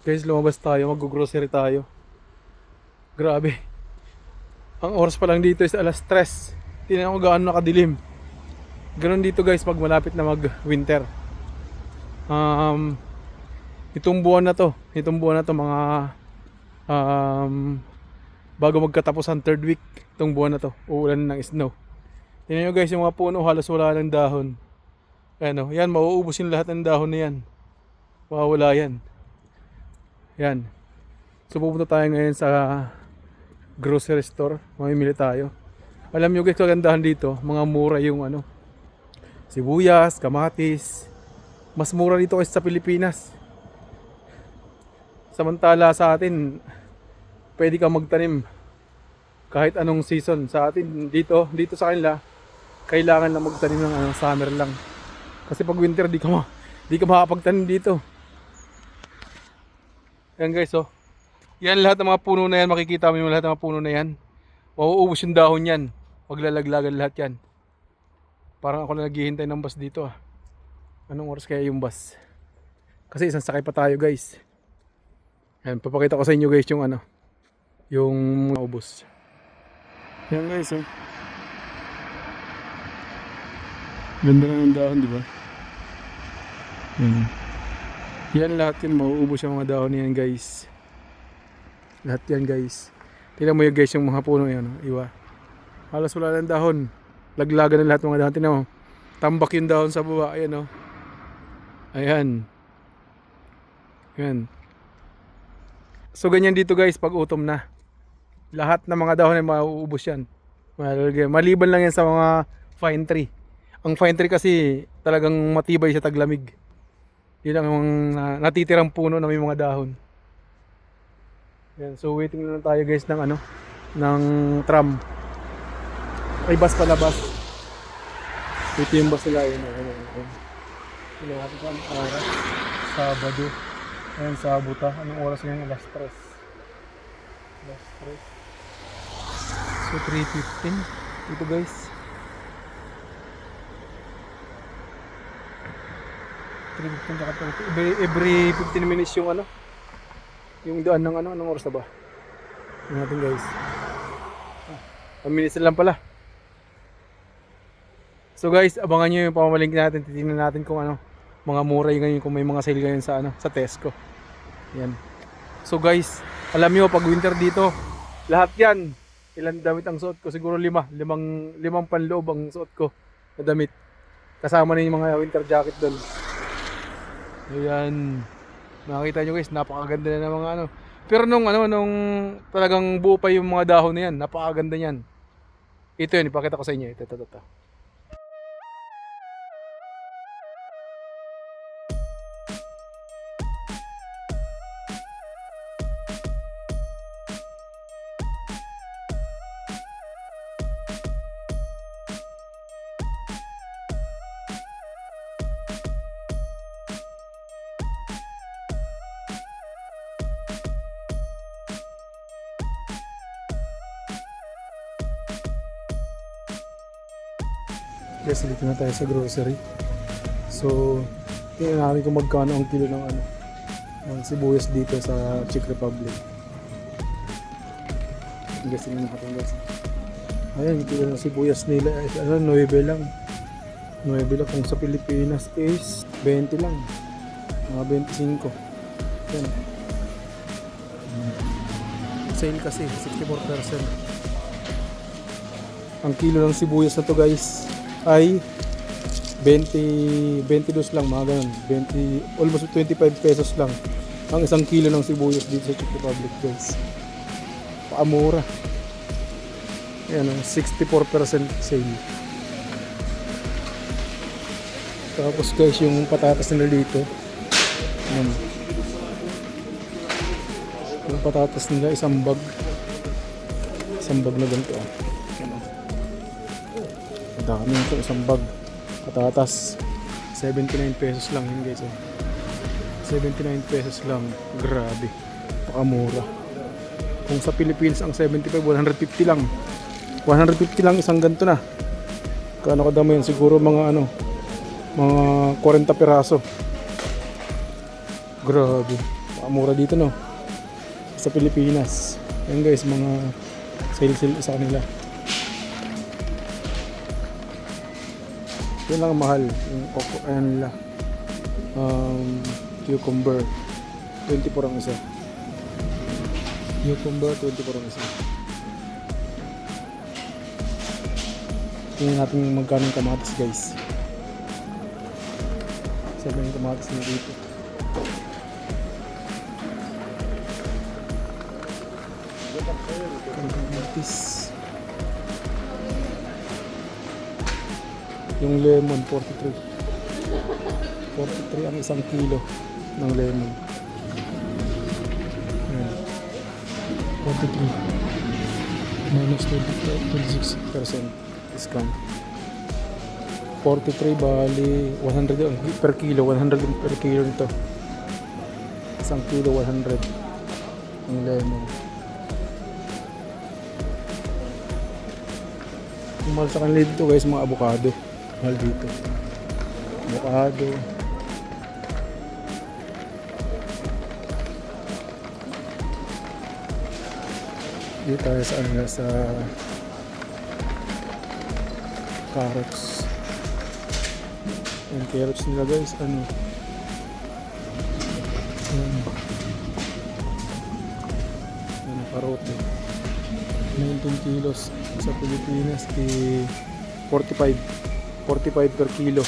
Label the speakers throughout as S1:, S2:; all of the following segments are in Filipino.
S1: Guys, lumabas tayo, mag-grocery tayo. Grabe. Ang oras pa lang dito is alas 3. Tingnan ko gaano nakadilim. Ganon dito guys pag malapit na mag-winter. Um, itong buwan na to, itong buwan na to mga um, bago magkatapos ang third week, itong buwan na to, uulan ng snow. Tingnan nyo guys, yung mga puno halos wala ng dahon. Ano, yan, mauubos yung lahat ng dahon na yan. Mawawala yan. Yan. So pupunta tayo ngayon sa grocery store. Mamimili tayo. Alam nyo guys, kagandahan dito, mga mura yung ano, sibuyas, kamatis. Mas mura dito kaysa sa Pilipinas. Samantala sa atin, pwede kang magtanim kahit anong season. Sa atin, dito, dito sa kanila, kailangan na magtanim ng ano, summer lang. Kasi pag winter, di ka, ma di ka makakapagtanim dito. Yan guys, oh. Yan lahat ng mga puno na yan, makikita mo yung lahat ng mga puno na yan. Mauubos yung dahon yan. Maglalaglagan lahat yan. Parang ako na naghihintay ng bus dito ah. Anong oras kaya yung bus? Kasi isang sakay pa tayo guys. Yan, papakita ko sa inyo guys yung ano. Yung naubos. Yan guys oh. Ganda na ng dahon, di ba? Yan. Yan lahat yun, mauubos yung mga dahon yan guys. Lahat yan guys. Tingnan mo yung guys yung mga puno yan, oh. iwa. Halos wala ng dahon. Laglagan na lahat mga dahon. Tingnan mo. Tambak yung dahon sa baba. Ayan oh. Ayan. Ayan. So ganyan dito guys pag utom na. Lahat ng mga dahon ay mauubos yan. Maliban lang yan sa mga fine tree. Ang fine tree kasi talagang matibay sa taglamig. Yun ang uh, natitirang puno na may mga dahon. Yan, so waiting na lang tayo guys ng ano, ng tram. Ay bus pala bus. Ito yung bus nila yun. Sila natin sa anong oras. Sabado. Ayan, Sabado. Anong oras ngayon? Alas 3. Alas 3. So 3.15. Ito guys. 3.15 tsaka 30. Every, every 15 minutes yung ano. Yung daan ng ano. Anong oras na ba? Tingnan natin guys. Ah, 1 minutes lang pala. So guys, abangan nyo yung pamamalingki natin. Titingnan natin kung ano, mga mura yung ngayon kung may mga sale ngayon sa ano, sa Tesco. Yan. So guys, alam nyo pag winter dito, lahat yan. Ilan damit ang suot ko? Siguro lima. Limang, limang panloob ang suot ko na damit. Kasama na yung mga winter jacket doon. Ayan. Nakita nyo guys, napakaganda na ng mga ano. Pero nung ano, nung talagang buo pa yung mga dahon na yan, napakaganda niyan. Ito yun, ipakita ko sa inyo. Ito, ito, ito. ito. Guys, dito na tayo sa grocery. So, tingnan natin kung magkano ang kilo ng ano, ng sibuyas dito sa Czech Republic. Guys, tingnan natin guys. Ayan, kilo ng sibuyas nila is ano, 9 lang. 9 lang kung sa Pilipinas is 20 lang. Mga 25. Yan. Sale kasi, 64%. Ang kilo ng sibuyas na to guys ay 20 22 lang mga ganun. 20 almost 25 pesos lang ang isang kilo ng sibuyas dito sa Czech Republic guys. Paamura ayan o 64% sale. Tapos guys yung patatas nila dito ayan. Yung patatas nila isang bag. Isang bag na ganito ah dami. Ito isang bag. Patatas. 79 pesos lang yun guys oh. 79 pesos lang. Grabe. Pakamura kung sa Philippines ang 75 150 lang. 150 lang isang ganito na. Kano kadami yun? Siguro mga ano mga 40 piraso. Grabe. Mura dito no. Sa Pilipinas. Yan guys, mga sale-sale sa kanila. Yun lang ang mahal. Yung ayan nila. Um, cucumber. 24 ang isa. Cucumber, 24 ang isa. Tingnan natin magkano yung kamatis guys. Sabi yung kamatis na dito. Kamatis. Yung lemon, 43. 43 ang isang kilo ng lemon. Ayan. 43. Minus 20, 26% discount. 43 bali 100 yun. per kilo 100 din per kilo nito isang kilo 100 ang lemon yung mahal sa kanila dito guys mga avocado mahal dito. Avocado dito tayo sa ano sa carrots. Yung carrots nila guys ano? Yan yan karote 19 kilos sa Pilipinas di 45 45 per kilo.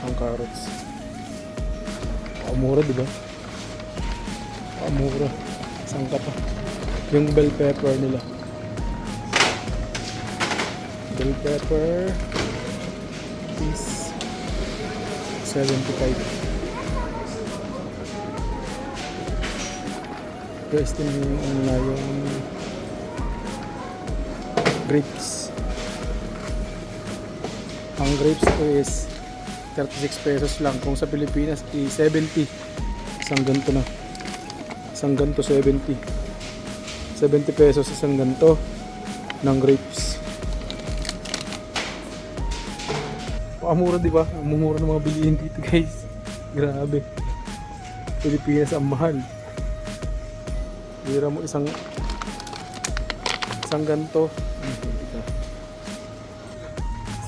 S1: Ang carrots. Mura di ba? Mura. Sangka pa. Yung bell pepper nila. Bell pepper is 75 guys din yung ano na yung grapes ang grapes ko is 36 pesos lang kung sa Pilipinas i 70 isang ganto na isang ganto 70 70 pesos isang ganto ng grapes Pakamura di ba? Ang ng mga bilihin dito guys. Grabe. Pilipinas ang mahal. Bira mo isang isang ganto.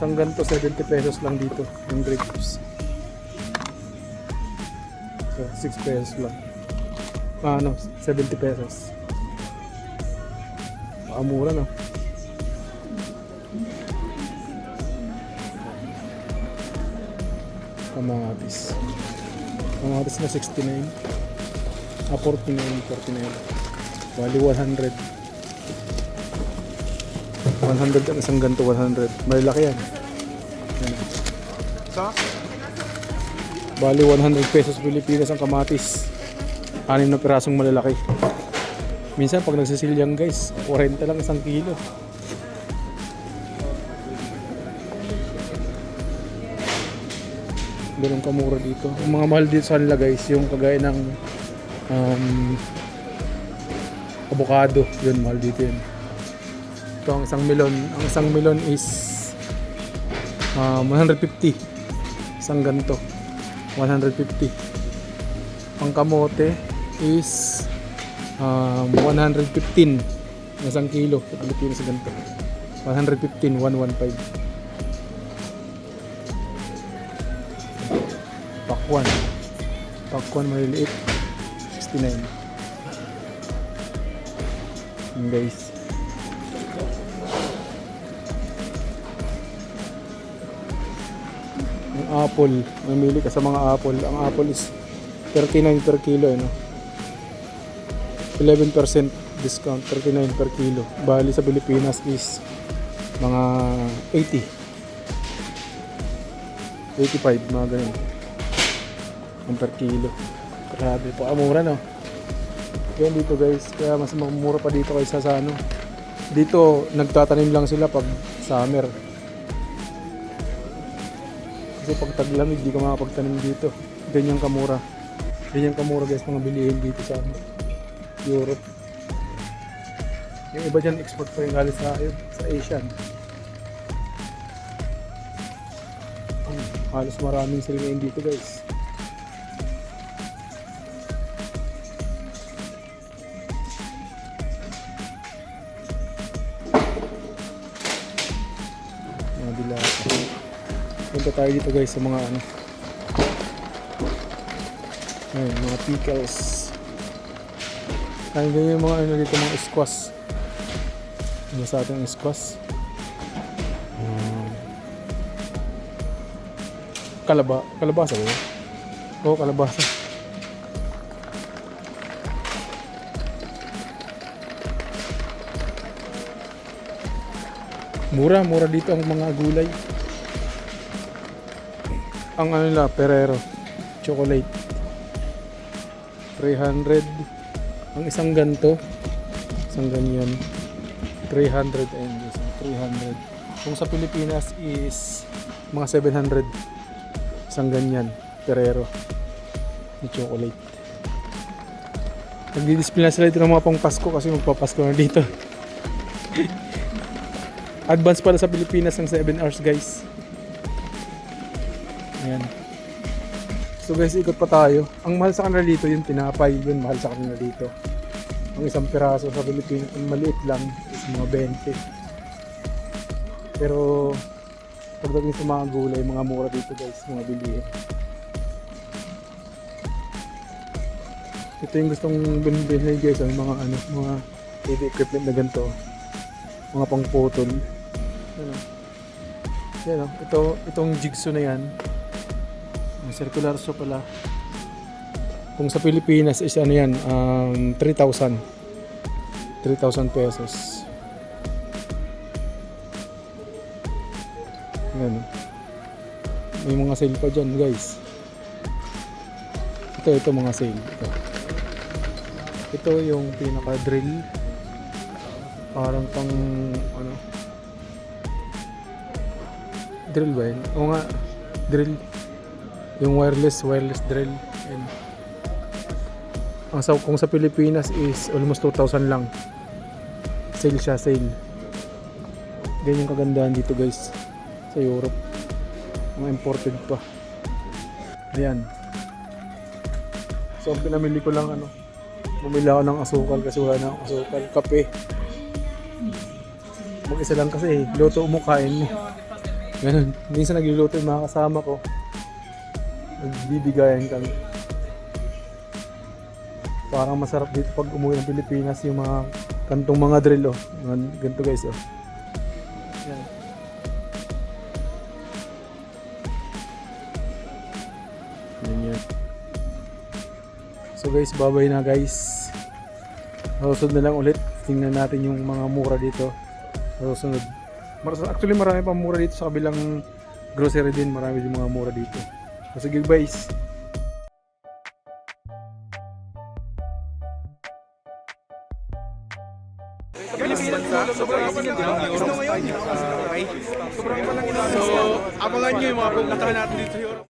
S1: Isang ganto 70 pesos lang dito yung grapes. So 6 pesos lang. Ah, ano, 70 pesos. Pakamura no. kamatis kamatis na 69 ah 49 49 bali 100 100 ang isang ganto 100 malaki yan. Yan.
S2: Sa?
S1: bali 100 pesos Pilipinas ang kamatis. Anim na pirasong malalaki. Minsan pag nagsisilyang guys 40 lang isang kilo. Ganun kamura dito. Ang mga mahal dito sa kanila guys, yung kagaya ng um, avocado, yun mahal dito yun. Ito ang isang melon. Ang isang melon is um, 150. Isang ganto. 150. Ang kamote is um, 115. Isang kilo. Sa Pilipinas ganito. 115, 115. Pakwan. Pakwan maliliit. 69. Yun guys. Apple. Mamili ka sa mga apple. Ang apple is 39 per kilo. Ano? 11% discount. 39 per kilo. Bali sa Pilipinas is mga 80. 85 mga ganun ang per kilo. Grabe po, amura no. Yan dito guys, kaya mas mura pa dito kaysa sa ano. Dito nagtatanim lang sila pag summer. Kasi pag taglamig, di ka makapagtanim dito. Ganyan kamura. Ganyan kamura guys mga bilihin dito sa ano, Europe. Yung iba dyan export pa yung galing sa, sa Asian. Halos maraming ngayon dito guys. Punta tayo dito guys sa mga ano. Ayun, mga pickles. Ayun, ganyan yung mga ano dito, mga squash. Ano sa ating squash? Um, kalaba, kalabasa ba? Oo, kalabasa. Mura, mura dito ang mga gulay. Ang ano nila, Ferrero. Chocolate. 300. Ang isang ganto. Isang ganyan. 300 and isang 300. Kung sa Pilipinas is mga 700. Isang ganyan. Ferrero. Ni chocolate. Nagdi-display na sila dito ng mga pang Pasko kasi magpapasko na dito. Advance pala sa Pilipinas ng 7 hours guys. Ayan. So guys, ikot pa tayo. Ang mahal sa kanila dito yung tinapay, yun mahal sa kanila dito. Ang isang piraso sa Pilipinas, ang maliit lang is mga 20. Pero pagdating sa mga gulay, mga mura dito guys, mga bilihin. Ito yung gustong binibili guys, ang mga ano, mga TV equipment na ganito. Mga pang photon. Ano? Yan oh. Ito, itong jigsaw na yan. Circular saw pala. Kung sa Pilipinas is ano yan, um, 3,000. 3,000 pesos. Yan. May mga sale pa dyan guys. Ito, ito mga sale. Ito. Ito yung pinaka drill. Parang pang ano, drill ba yun? Oo nga, drill. Yung wireless, wireless drill. And, ang sa, kung sa Pilipinas is almost 2,000 lang. Sale siya, sale. Ganyan kagandahan dito guys. Sa Europe. Mga imported pa. Ayan. So, ang pinamili ko lang ano, bumili ako ng asukal kasi wala na akong asukal. Kape. Mag-isa lang kasi. Luto mo, kain mo. Ganun. Minsan nagluluto yung mga kasama ko. Nagbibigayan kami. Parang masarap dito pag umuwi ng Pilipinas yung mga kantong mga drill oh. Ganito guys oh. Yan. Yan. So guys, babay na guys. Susunod na lang ulit. Tingnan natin yung mga mura dito. Susunod. Actually marami pang mura dito sa kabilang grocery din. Marami din mga mura dito. Sige guys.
S2: So, abangan nyo yung mga pumunta natin dito sa.